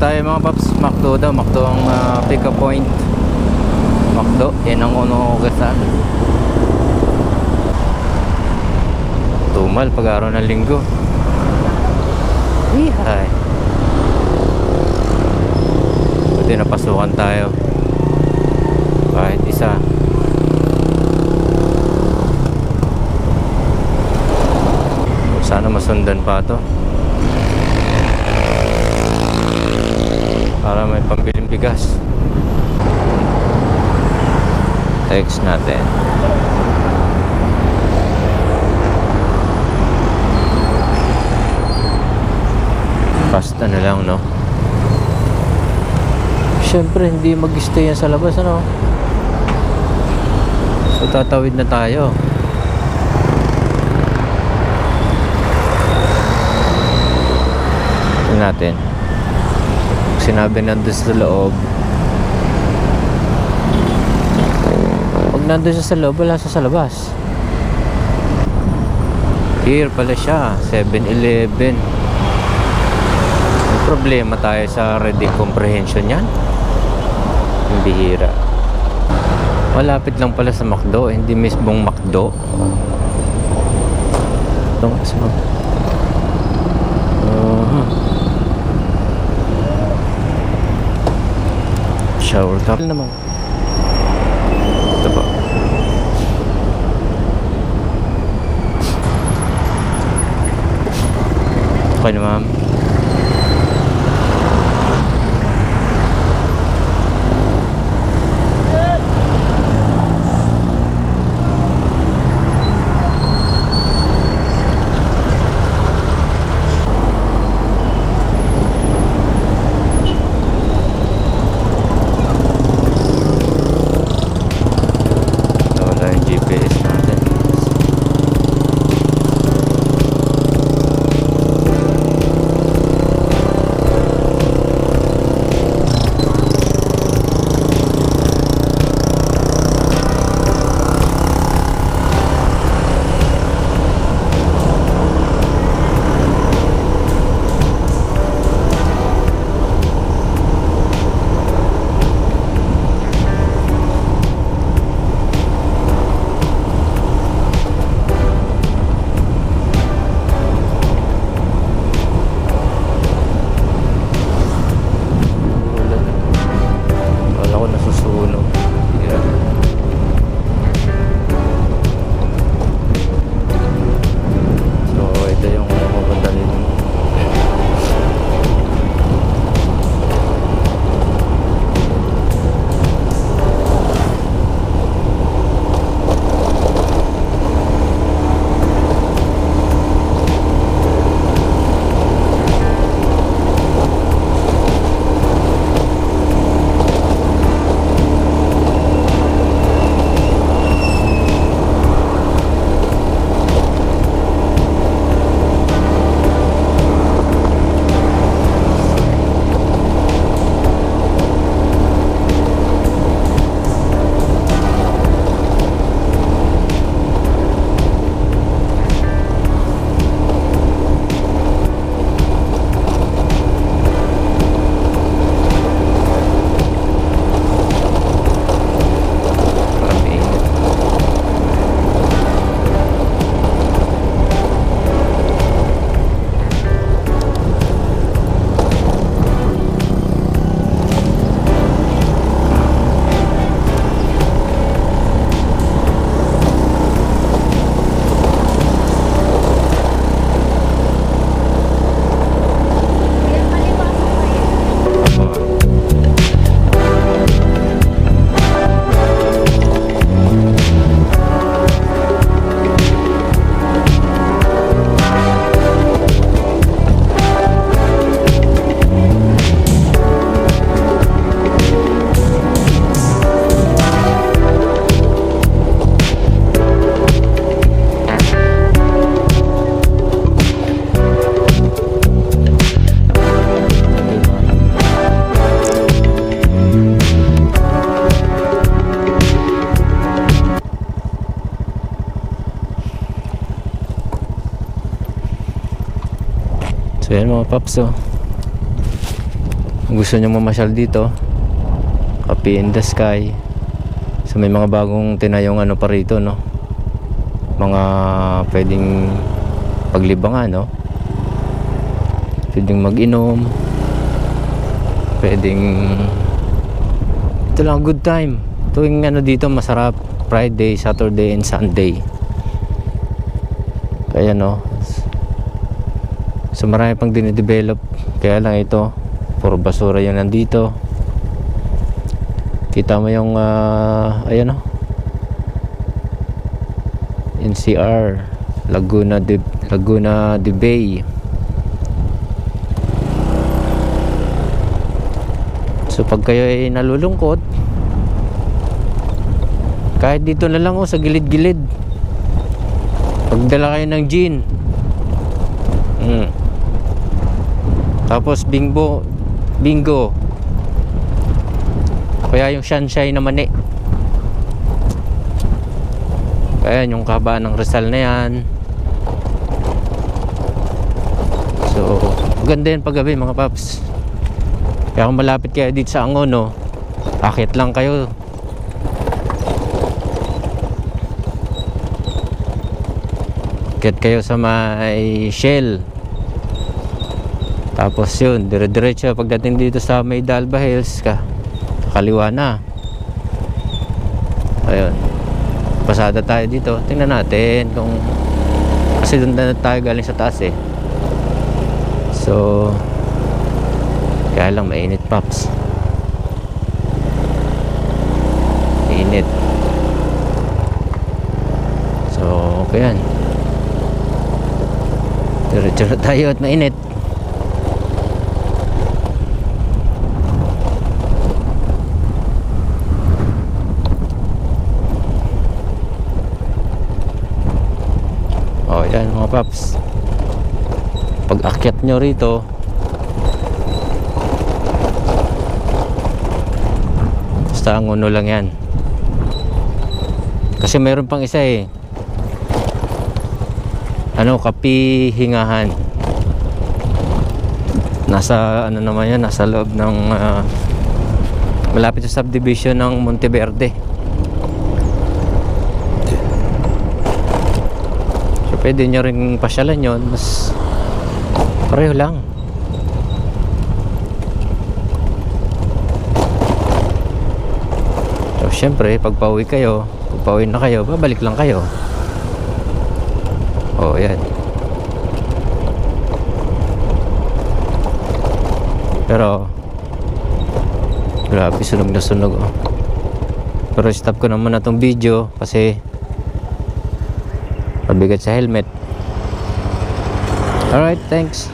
Tayo mga paps. Macdo daw. Macdo ang ah, pick up point. Macdo. Yan ang uno kasan. Tumal pag araw ng linggo. Ihay. Buti napasukan tayo. Kahit isa. Sana masundan pa to. Para may pambiling bigas. Text natin. Fast ano lang, no? Siyempre, hindi mag-stay yan sa labas, ano? So, tatawid na tayo. Natin. Sinabi nandun sa loob. Pag nandun siya sa loob, wala siya sa labas. Here pala siya, 7-Eleven. May problema tayo sa reading comprehension yan. Yung bihira. Malapit lang pala sa McDo, hindi mismong McDo. Ito nga sa shower top naman. Ito po. Okay na ma'am. So yan mga paps oh. gusto nyo mamasyal dito, Happy in the Sky. So may mga bagong tinayong ano pa rito, no? Mga pwedeng paglibangan, no? Pwedeng mag-inom. Pwedeng ito lang good time. Tuwing ano dito masarap Friday, Saturday and Sunday. Kaya no. So marami pang dinidevelop. Kaya lang ito, puro basura yung nandito. Kita mo yung ah, ayan o. NCR Laguna de Laguna de Bay. So pag kayo ay nalulungkot, kahit dito na lang oh sa gilid-gilid. Pagdala kayo ng gin. Mm. Tapos bingbo, bingo. Kaya yung sunshine naman eh. Kaya yung kabaan ng Rizal na yan. So, maganda yan paggabi mga paps. Kaya kung malapit kayo dito sa Angono, akit lang kayo. Akit kayo sa may Shell. Tapos yun, dire-diretso pagdating dito sa may Dalba Hills ka. Kaliwa na. Ayun. Pasada tayo dito. Tingnan natin kung kasi doon na tayo galing sa taas eh. So kaya lang mainit paps. Init. So okay yan. Diretso na tayo at mainit. Oh, yan mga paps. Pag akyat nyo rito, basta ang uno lang yan. Kasi meron pang isa eh. Ano, kapihingahan. Nasa, ano naman yan, nasa loob ng, ah, malapit sa subdivision ng Monteverde. Pwede nyo rin pasyalan yun. Mas pareho lang. So, syempre, pag pauwi kayo, pag pauwi na kayo, babalik lang kayo. Oh, yan. Pero, grabe, sunog na sunog. Oh. Pero stop ko naman na tong video kasi mabigat sa helmet. Alright, thanks.